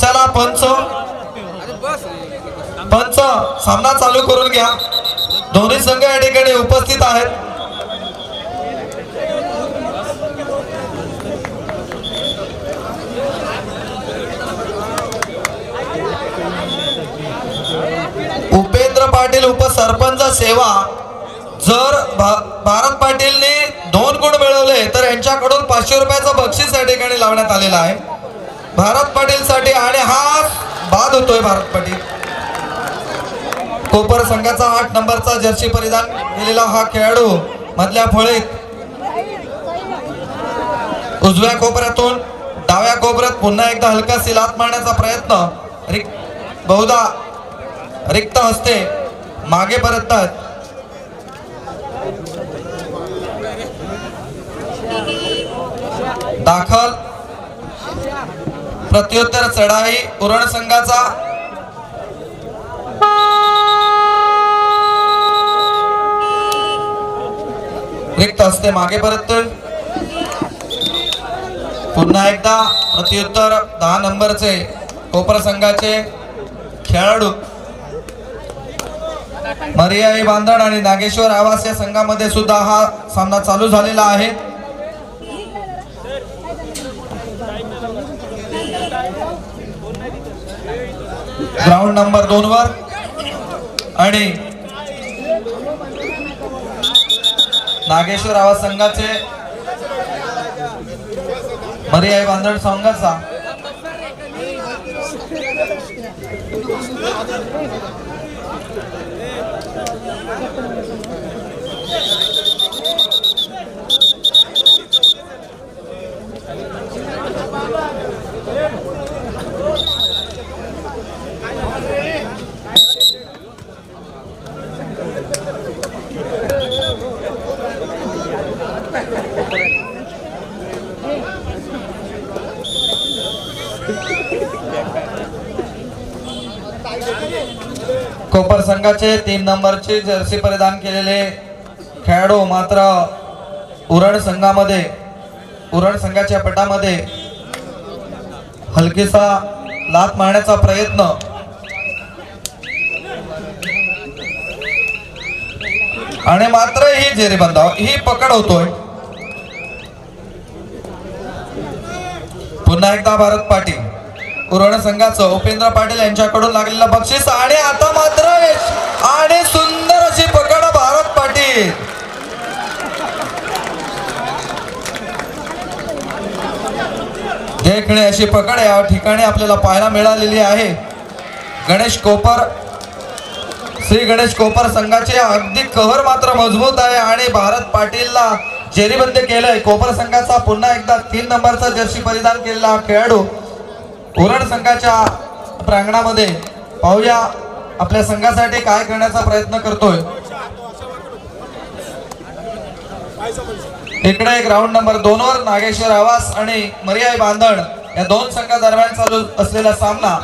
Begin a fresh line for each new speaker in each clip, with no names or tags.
चला पंच. पंच सामना चालू करून घ्या. दोन्ही संघ या ठिकाणी उपस्थित आहेत. उपेंद्र पाटील उपसरपंच सेवा. जर भा- भारत पाटीलने दोन गुण मिळवले तर यांच्याकडून पाचशे रुपयाचं बक्षीस या ठिकाणी लावण्यात आलेलं आहे. भारत पाटील साठी आणि हा बाद होतोय भारत पाटील. कोपर संघाचा आठ नंबरचा जर्सी परिधान केलेला हा खेळाडू मधल्या फळीत उजव्या कोपऱ्यातून डाव्या कोपऱ्यात पुन्हा एकदा हलका सिलात मारण्याचा प्रयत्न रिक बहुधा रिक्त हस्ते मागे परततात दाखल प्रत्युत्तर चढाई पुरण संघाचा. रिक्त असते मागे परत. पुन्हा एकदा प्रत्युत्तर दहा नंबरचे कोपर संघाचे खेळाडू. मरियाई बांधण आणि नागेश्वर आवास या संघामध्ये सुद्धा हा सामना चालू झालेला आहे. ग्राउंड नंबर दोन वर. आणि नागेश्वर आवाज संघाचे मर्याय बांधण संघाचा. कोपर संघाचे तीन नंबरचे जर्सी परिधान केलेले खेळाडू मात्र उरण संघामध्ये उरण संघाच्या पटामध्ये हलकीसा लात मारण्याचा प्रयत्न. आणि मात्र ही जेरी ही पकड होतोय. पुन्हा एकदा भारत पाटील. उरण संघाचं उपेंद्र पाटील यांच्याकडून लागलेलं बक्षीस आणि आता मात्र आणि सुंदर अशी पकड भारत पाटील. देखणे अशी पकड या ठिकाणी आपल्याला पाहायला मिळालेली आहे. गणेश कोपर श्री गणेश कोपर संघाचे अगदी कव्हर मात्र मजबूत आहे आणि भारत पाटीलला जेरीबंद केलंय. कोपर संघाचा पुन्हा एकदा तीन नंबरचा जर्सी परिधान केलेला खेळाडू कोरड संघाच्या प्रांगणामध्ये पाहूया आपल्या संघासाठी काय करण्याचा प्रयत्न करतोय. इकडे ग्राउंड नंबर दोन वर नागेश्वर आवास आणि मर्याई बांधण या दोन संघादरम्यान चालू असलेला सामना.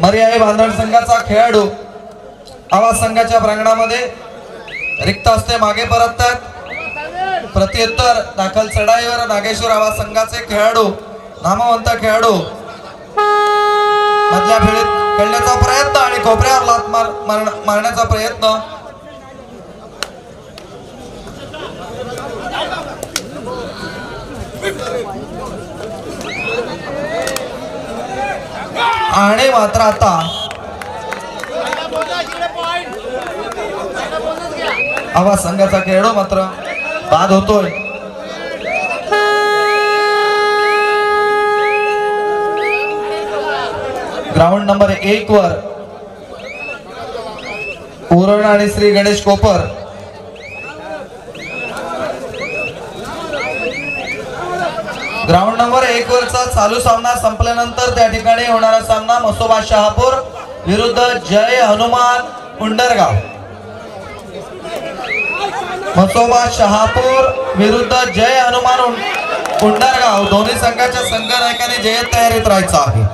मर्याई बांधण संघाचा खेळाडू आवाज संघाच्या प्रांगणामध्ये रिक्त असते मागे परततात. प्रत्युत्तर दाखल चढाईवर नागेश्वर आवाज संघाचे खेळाडू नामवंत खेळाडू. मधल्या फेळीत खेळण्याचा प्रयत्न आणि कोपऱ्यावर लात मार मारण- मारण्याचा प्रयत्न. आणि मात्र आता आवाज संघाचा खेळाडू मात्र बाद होतोय. ग्राउंड नंबर एक वर उरण आणि श्री गणेश कोपर. ग्राउंड नंबर एक वरचा चालू सामना संपल्यानंतर त्या ठिकाणी होणारा सामना मसोबा शहापूर विरुद्ध जय हनुमान उंडरगाव मसोबा शहापूर विरुद्ध जय हनुमान उं- उंडरगाव दोन्ही संघाच्या संघनायकाने जयत तयारीत राहायचं आहे.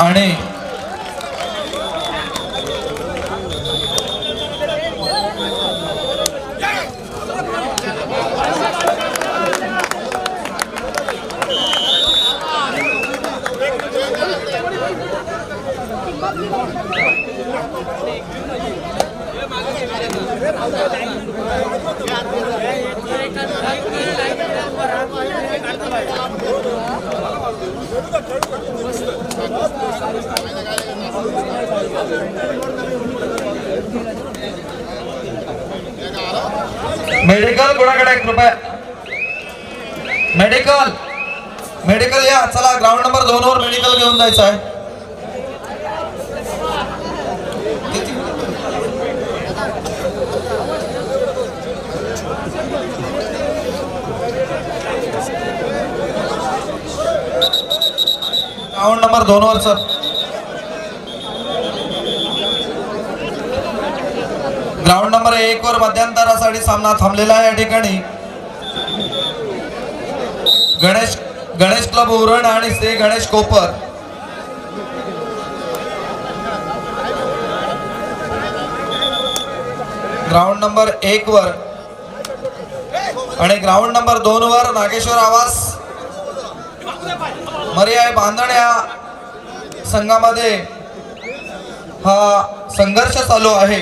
आणि मेडिकल कोणाकडे आहे कृपया मेडिकल मेडिकल या चला कोणावर मेडिकल घेऊन जायचं आहे. ग्राउंड नंबर दोन वर सर ग्राउंड नंबर एक वर मध्यंतरासाठी सामना थांबलेला आहे या ठिकाणी. गणेश गणेश क्लब उरण आणि श्री गणेश कोपर. ग्राउंड नंबर एक वर. आणि ग्राउंड नंबर दोन वर नागेश्वर आवास मर्याय बांधण या संघामध्ये हा संघर्ष चालू आहे.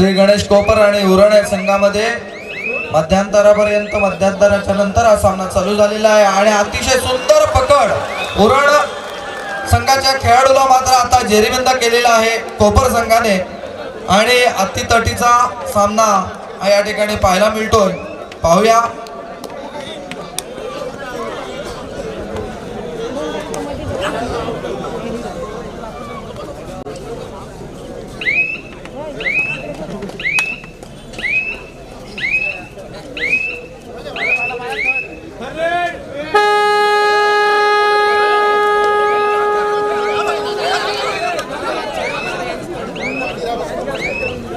श्री गणेश कोपर आणि उरण या संघामध्ये मध्यंतरापर्यंत मध्यंतराच्या नंतर हा सामना चालू झालेला आहे. आणि अतिशय सुंदर पकड उरण संघाच्या खेळाडूला मात्र आता जेरीबंद केलेला आहे कोपर संघाने. आणि अतितटीचा सामना या ठिकाणी पाहायला मिळतोय. पाहूया.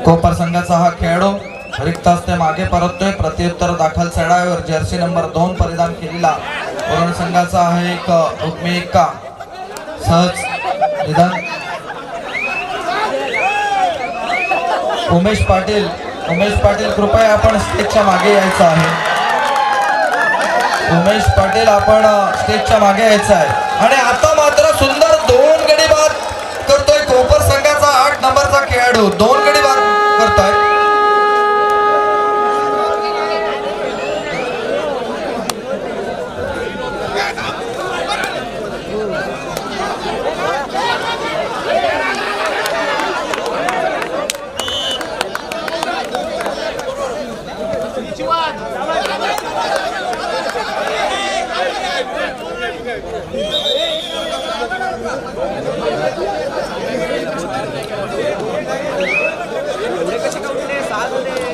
कोपर संघाचा हा खेळाडू. रिक्त असते मागे परततोय. प्रत्युत्तर दाखल चढावर जर्सी नंबर दोन परिधान केलेला वरुण संघाचा आहे एक रुक्मी एक्का सहज निधन. उमेश पाटील. उमेश पाटील कृपया आपण स्टेजच्या मागे यायचं आहे. उमेश पाटील आपण स्टेजच्या मागे यायचं आहे. आणि आता मात्र सुंदर दोन गडी बाद करतोय कोपर संघाचा आठ नंबरचा खेळाडू. दोन गडी बाद करतोय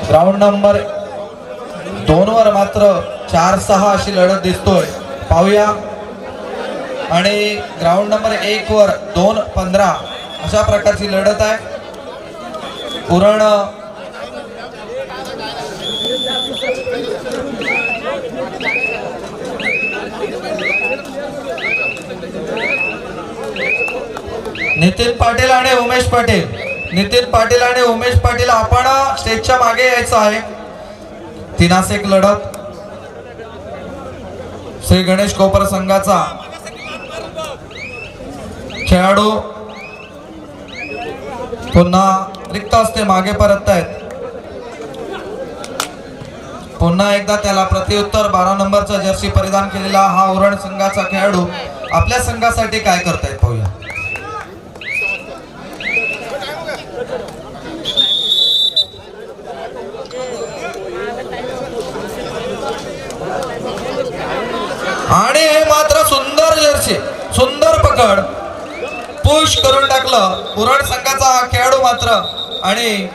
ग्राउंड नंबर दोन वर मात्र चार सहा अशी लढत दिसतोय. पाहूया. आणि ग्राउंड नंबर एक वर दोन पंधरा अशा प्रकारची लढत आहे. पुरण नितीन पाटील आणि उमेश पाटील. नितीन पाटील आणि उमेश पाटील आपण स्टेजच्या मागे यायचं आहे. तिनास एक लढत. श्री गणेश कोपर संघाचा खेळाडू पुन्हा रिक्त असते मागे परत आहेत. पुन्हा एकदा त्याला प्रत्युत्तर बारा नंबरचा जर्सी परिधान केलेला हा उरण संघाचा खेळाडू. आपल्या संघासाठी काय करतायत पाहूया. आणि हे मात्र सुंदर जर्सी सुंदर पकड. पुश करून टाकलं. पुराण संघाचा हा खेळाडू मात्र आणि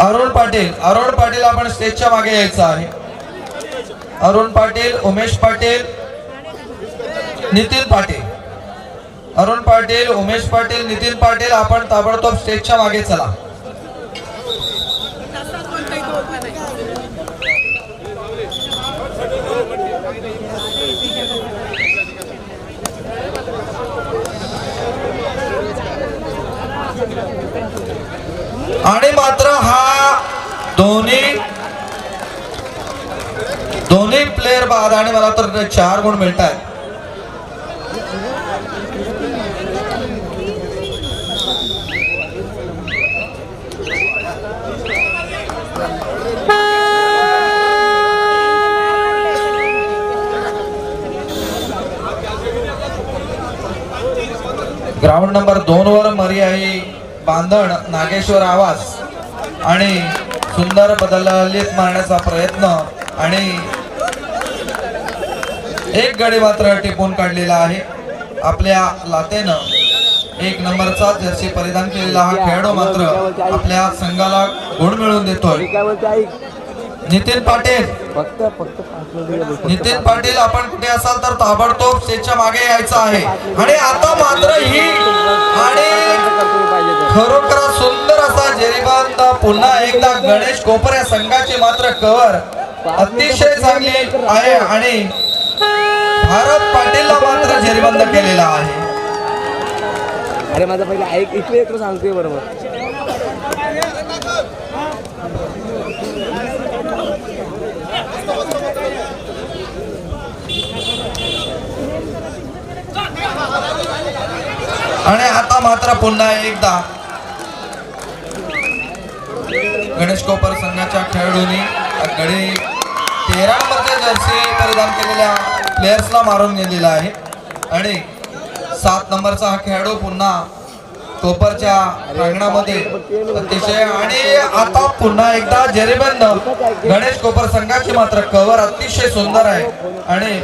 अरुण पाटील अरुण पाटील आपण स्टेजच्या मागे यायचं आहे. अरुण पाटील उमेश पाटील नितीन पाटील. अरुण पाटील उमेश पाटील नितीन पाटील आपण ताबडतोब स्टेजच्या मागे चला. आणि मात्र हा दोन्ही दोन्ही प्लेयर बाद आणि मला तर चार गुण मिळत आहेत ग्राउंड नंबर दोन वर मर्याई बांधण नागेश्वर आवाज. आणि सुंदर बदललीत मारण्याचा प्रयत्न आणि एक गडी मात्र टिपून काढलेला आहे. आपल्या लातेनं एक नंबरचा जर्सी परिधान केलेला हा खेळाडू मात्र आपल्या संघाला गुण मिळवून देतोय. नितीन पाटील.
फक्त फक्त
नितीन पाटील आपण कुठे असाल तर ताबडतोब स्टेजच्या मागे यायचं आहे. आणि आता मात्र ही आणि. खरोखर सुंदर असा जेरीबंद पुन्हा एकदा गणेश कोपर या संघाची मात्र कवर अतिशय चांगली आहे आणि भारत पाटीलला मात्र जेरीबंद केलेला आहे.
अरे माझा पहिले ऐक इकडे सांगतोय बरोबर.
आणि आता मात्र पुन्हा एकदा गणेश कोपर संघाच्या खेळाडूंनी गडी तेरा नंबरचे जर्सी परिधान केलेल्या प्लेयर्सला मारून नेलेला आहे. आणि सात नंबरचा हा खेळाडू पुन्हा कोपरच्या प्रांगणामध्ये अतिशय आणि आता पुन्हा एकदा जेरेबंद गणेश कोपर संघाची मात्र कव्हर अतिशय सुंदर आहे. आणि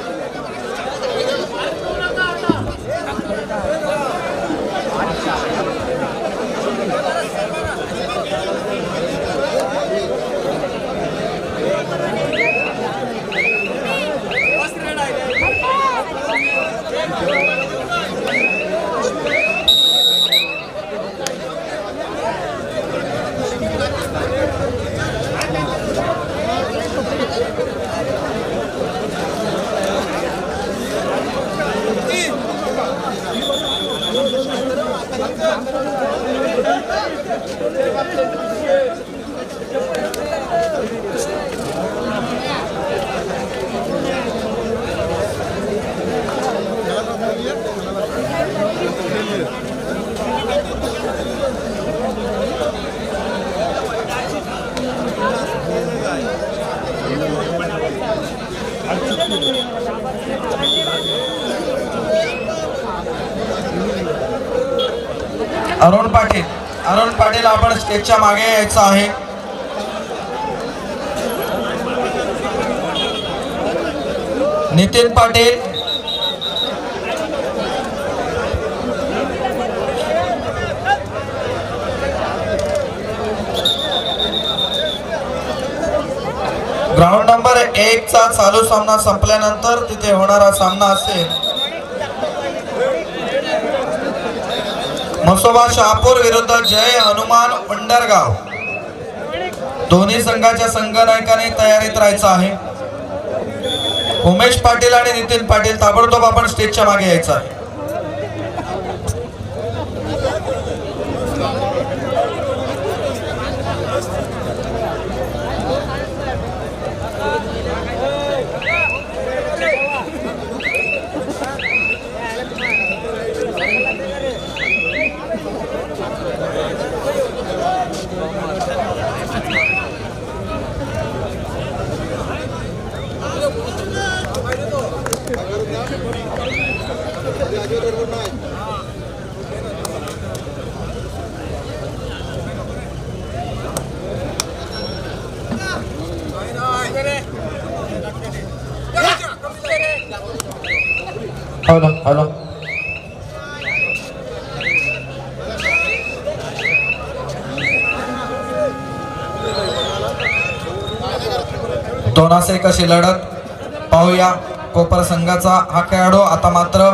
अरुण पाटील अरुण पाटील आपण स्टेजच्या मागे यायचं आहे. नितीन पाटील. ग्राउंड नंबर एक चा चालू सामना संपल्यानंतर तिथे होणारा सामना असेल. मसोबा शहापूर विरुद्ध जय हनुमान पंढरगाव. दोन्ही संघाच्या संघनायकाने तयारीत राहायचं आहे. उमेश पाटील आणि नितीन पाटील ताबडतोब आपण स्टेजच्या मागे यायचं आहे. हॅलो हॅलो दोनास कशी लढत? पाहूया. कोपर संघाचा हा खेळाडू आता मात्र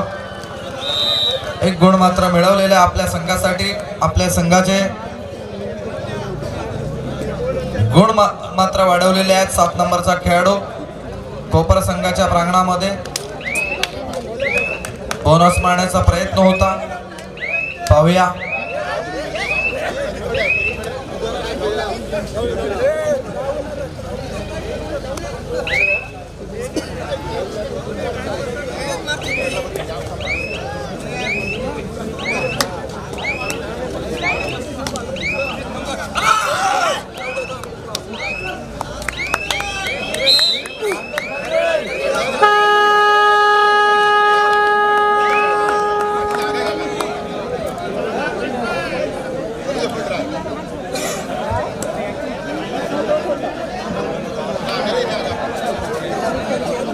एक गुण मात्र मिळवलेले आहे आपल्या संघासाठी. आपल्या संघाचे गुण मा- मात्र वाढवलेले आहेत. सात नंबरचा खेळाडू कोपर संघाच्या प्रांगणामध्ये. बोनस मारण्याचा प्रयत्न होता. पाहूया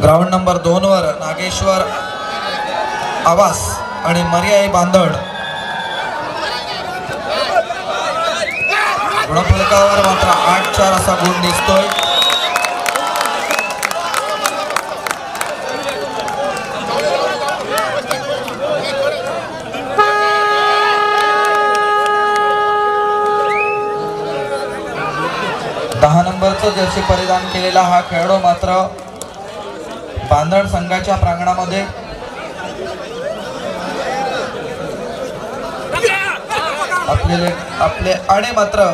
ग्राउंड नंबर दोनवर नागेश्वर आवास आणि मर्याई बांधड. गुणफलकावर मात्र आठ चार असा गुण दिसतोय दहा नंबरचं जर्सी परिधान केलेला हा खेळाडू मात्र बांधण संघाच्या प्रांगणामध्ये. आपले आपले आणि मात्र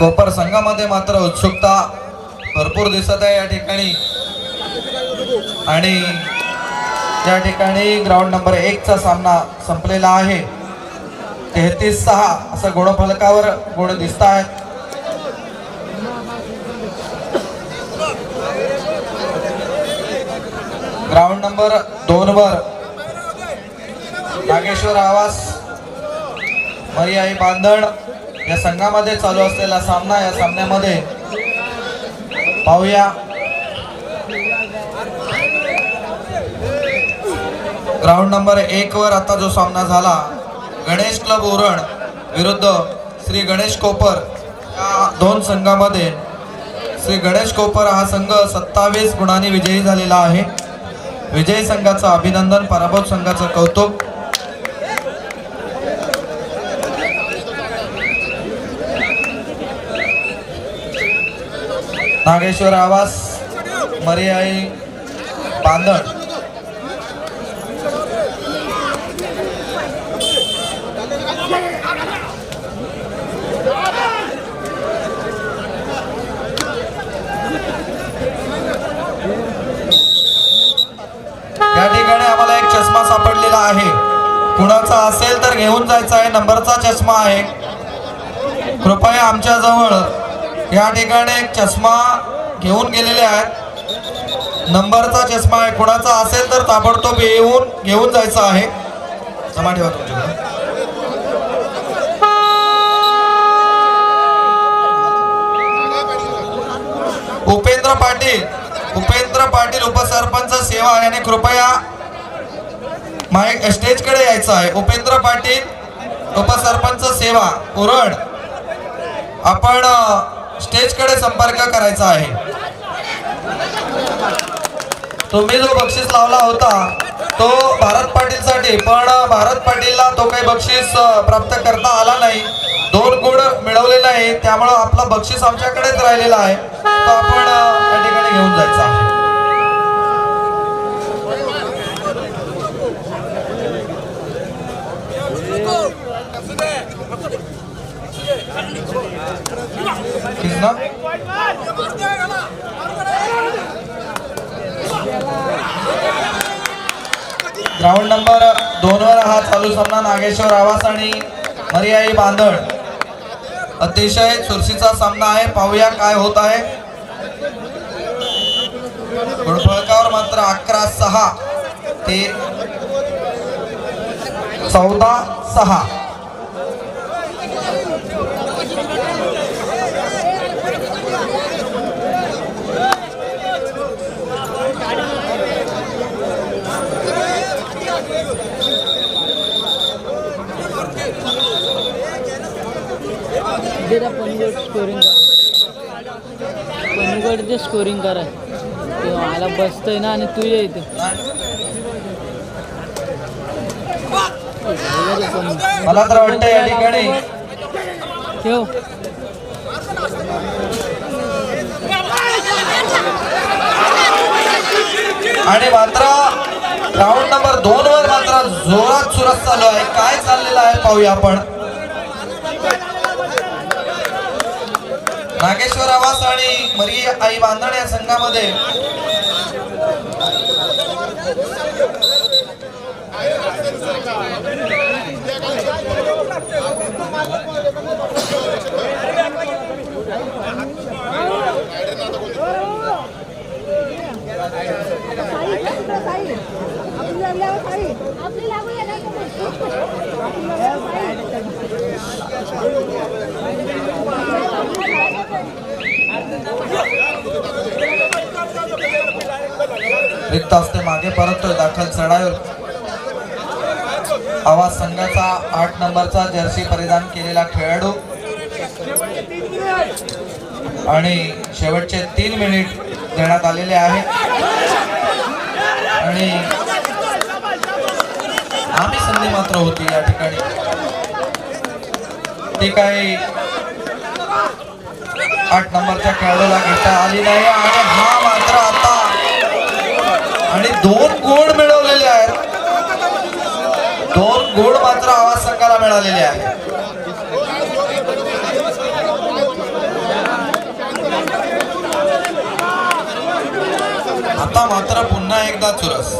कोपर संघामध्ये मात्र उत्सुकता भरपूर दिसत आहे या ठिकाणी. आणि या ठिकाणी ग्राउंड नंबर एक चा सामना संपलेला आहे. तेहतीस सहा असं गुणफलकावर गुण दिसत आहेत. ग्राउंड नंबर दोन वर नागेश्वर आवास मर्याई बांधण या संघामध्ये चालू असलेला सामना या सामन्यामध्ये पाहूया. ग्राउंड नंबर एक वर आता जो सामना झाला गणेश क्लब उरण विरुद्ध श्री गणेश कोपर. या दोन संघामध्ये श्री गणेश कोपर हा संघ सत्तावीस गुणांनी विजयी झालेला आहे. विजयी संघाचं अभिनंदन पराभूत संघाचं कौतुक. नागेश्वर आवास मर्याई बांधण या ठिकाणी आम्हाला एक चष्मा सापडलेला आहे. कुणाचा असेल तर घेऊन जायचा आहे. नंबरचा चष्मा आहे. कृपया आमच्या जवळ या ठिकाणी एक चष्मा घेऊन गेलेले आहेत. नंबरचा चष्मा आहे. कुणाचा असेल तर ताबडतोब येऊन घेऊन जायचं आहे. जमा ठेवा तुमच्याकडे. उपेंद्र पाटील. उपेंद्र पाटील उपसरपंच सेवा याने कृपया माय स्टेजकडे यायचं आहे. उपेंद्र पाटील उपसरपंच सेवा उरड आपण स्टेजकडे संपर्क करायचा आहे. तुम्ही जो बक्षीस लावला होता तो भारत पाटीलसाठी पण भारत पाटीलला तो काही बक्षीस प्राप्त करता आला नाही. दोन गुण मिळवलेला आहे त्यामुळं आपला बक्षीस आमच्याकडेच राहिलेला आहे. तो आपण त्या या ठिकाणी घेऊन जायचा. ना? ग्राउंड नंबर दोन वर हा चालू सामना नागेश्वर आवास आणि मर्याई बांधण अतिशय चुरशीचा सामना आहे. पाहूया काय होत आहे. गुणफळकावर मात्र अकरा सहा ते चौदा सहा.
जरा पनगड स्कोरिंग पनगड स्कोरिंग करा। ते मला बसतोय ना आणि तू ये इथे
मला तर वाटतं या ठिकाणी.
ठेव
आणि मात्र ग्राउंड नंबर दोन वर मात्र जोरात सुरत चालू आहे. काय चाललेलं आहे पाहूया आपण. नागेश्वर आवास आणि मरी आई बांधण या संघामध्ये.
आपली लागू
रिक्त असते मागे परततोय दाखल चढायल आवाज संघाचा आठ नंबरचा जर्सी परिधान केलेला खेळाडू. आणि शेवटचे तीन मिनिट देण्यात आलेले आहे आणि आम्ही संधी मात्र होती या ठिकाणी. ती काही आठ नंबरच्या खेळाडूला घेता आली नाही आणि हा आणि दोन गुण मिळवलेले आहेत. दोन गुण मात्र आवाज संघाला मिळालेले आहेत. आता मात्र पुन्हा एकदा चुरस.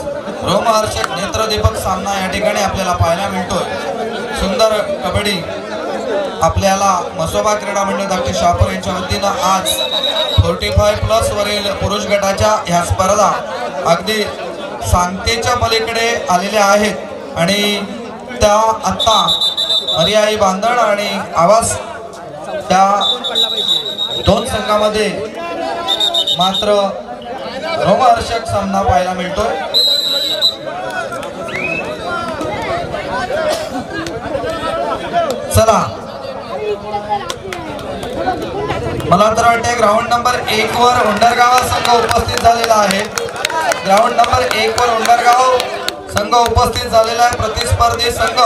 रोमहर्षक नेत्रदीपक सामना या ठिकाणी आपल्याला पाहायला मिळतोय. सुंदर कबड्डी आपल्याला मसोबा क्रीडा मंडळ डॉक्टर शापूर यांच्या वतीनं आज फोर्टी फाय प्लस वरील पुरुष गटाच्या ह्या स्पर्धा अगदी सांगतेच्या पलीकडे आलेल्या आहेत. आणि त्या आत्ता हरियाई बांधण आणि आवाज त्या दोन संघामध्ये मात्र रोमहर्षक सामना पाहायला मिळतोय. चला. मला तर वाटते ग्राउंड नंबर एक वर उंडरगाव संघ उपस्थित झालेला आहे. ग्राउंड नंबर एक वर उंडरगाव संघ उपस्थित झालेला आहे. प्रतिस्पर्धी संघ.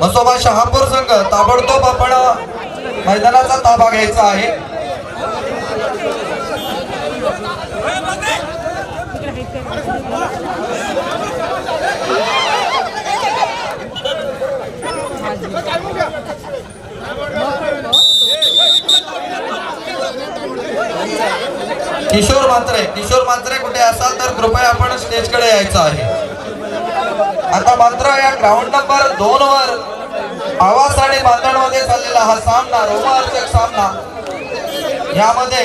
मसोबा शहापूर संघ. ताबडतोब आपण मैदानाचा ताबा घ्यायचा आहे. किशोर मात्रे किशोर मात्रे कुठे असाल तर कृपया आपण स्टेजकडे यायचं आहे. आता मात्र या ग्राउंड नंबर दोन वर आवाज आणि बांधणमध्ये चाललेला हा सामना रोमार्चक सामना. यामध्ये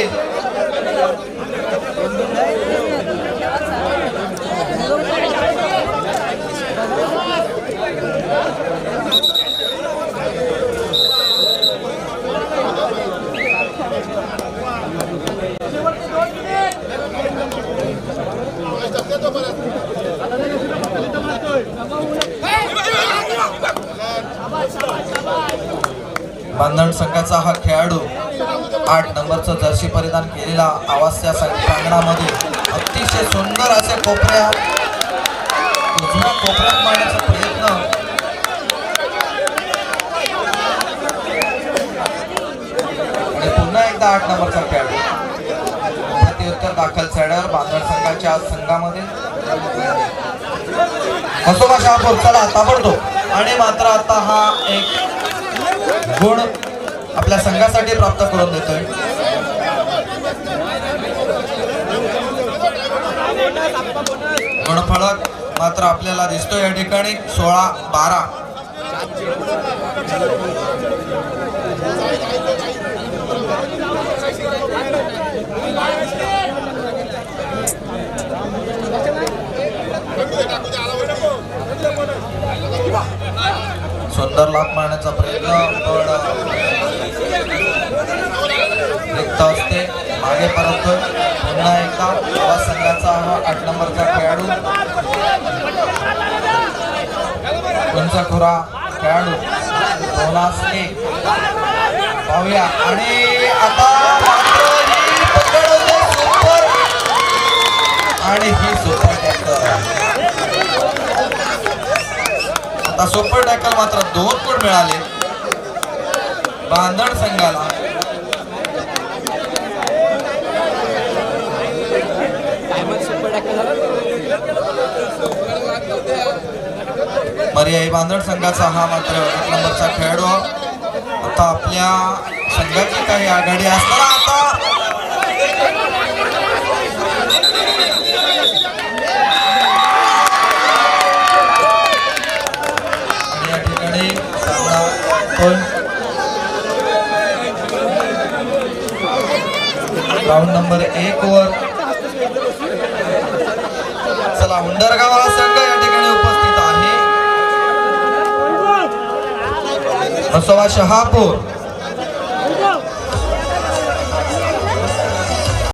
कन्नड संघाचा हा खेळाडू आठ नंबरचं जर्सी परिधान केलेला आवाज त्या प्रांगणामध्ये. अतिशय सुंदर असे कोपऱ्या उजव्या कोपऱ्यात मारण्याचा प्रयत्न. आणि पुन्हा एकदा आठ नंबरचा खेळाडू. प्रत्युत्तर दाखल चढ्यावर बांधण संघाच्या संघामध्ये. मसोबा शहापूर चला ताबडतोब. आणि मात्र आता हा एक गुण आपल्या संघासाठी प्राप्त करून देतोय. गणफळक मात्र आपल्याला दिसतोय या ठिकाणी. सोळा बारा. सुंदर लाभ मारण्याचा प्रयत्न पण रिक्त असते. मागे परत पुन्हा एकदा युवा संघाचा हा आठ नंबरचा खेळाडू. पंचखुरा खेळाडू बोनास पाहूया. आणि आता ही आणि ही सुपर आता सुपर टॅकल मात्र दोन गुण मिळाले. बांधण संघाला. पर्यायी बांधण संघाचा हा मात्र एक नंबरचा खेळाडू. आता आपल्या संघाची काही आघाडी असताना आता राऊंड नंबर एक वर. चला उंडरगाव हा संघ या ठिकाणी उपस्थित आहे. बसवा शहापूर.